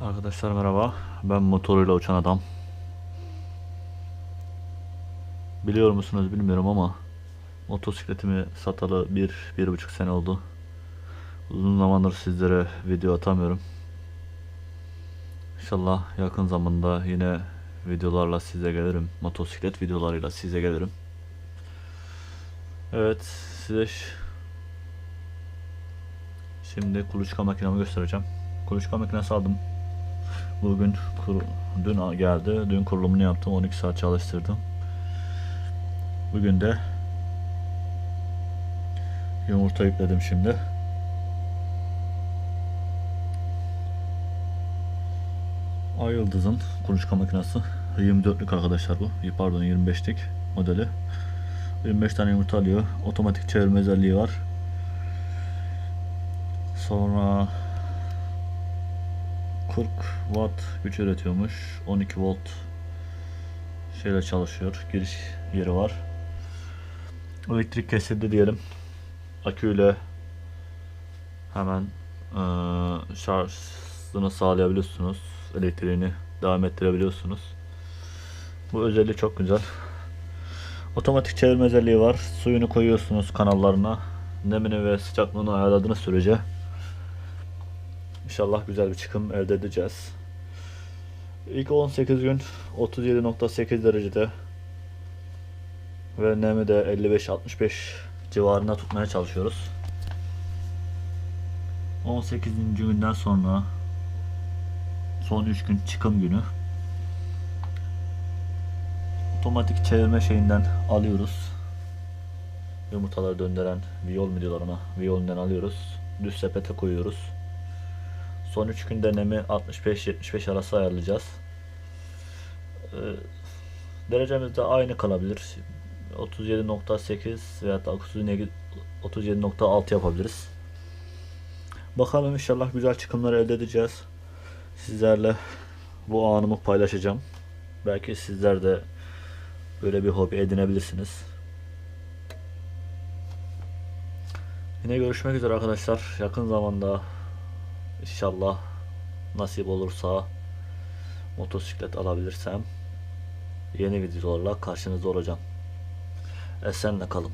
Arkadaşlar merhaba. Ben motoruyla uçan adam. Biliyor musunuz bilmiyorum ama motosikletimi satalı bir, bir buçuk sene oldu. Uzun zamandır sizlere video atamıyorum. İnşallah yakın zamanda yine videolarla size gelirim. Motosiklet videolarıyla size gelirim. Evet size şimdi kuluçka makinamı göstereceğim. Kuluçka makinesi aldım. Bugün kur, dün geldi. Dün kurulumunu yaptım. 12 saat çalıştırdım. Bugün de yumurta yükledim şimdi. Ay Yıldız'ın kuluçka makinesi. 24'lük arkadaşlar bu. Pardon 25'lik modeli. 25 tane yumurta alıyor. Otomatik çevirme özelliği var. Sonra 40 watt güç üretiyormuş. 12 volt şeyle çalışıyor. Giriş yeri var. Elektrik kesildi diyelim. Aküyle hemen eee şarjını sağlayabiliyorsunuz. Elektriğini devam ettirebiliyorsunuz. Bu özelliği çok güzel. Otomatik çevirme özelliği var. Suyunu koyuyorsunuz kanallarına. Nemini ve sıcaklığını ayarladığınız sürece İnşallah güzel bir çıkım elde edeceğiz. İlk 18 gün 37.8 derecede ve nemi de 55-65 civarında tutmaya çalışıyoruz. 18. günden sonra son 3 gün çıkım günü otomatik çevirme şeyinden alıyoruz. Yumurtaları döndüren viyol mu diyorlar ona? Viyolünden alıyoruz. Düz sepete koyuyoruz. Son 3 gün denemi 65-75 arası ayarlayacağız. Ee, derecemiz de aynı kalabilir. 37.8 veya da 37.6 yapabiliriz. Bakalım inşallah güzel çıkımlar elde edeceğiz. Sizlerle bu anımı paylaşacağım. Belki sizler de böyle bir hobi edinebilirsiniz. Yine görüşmek üzere arkadaşlar. Yakın zamanda İnşallah nasip olursa motosiklet alabilirsem yeni videolarla karşınızda olacağım. Esenle kalın.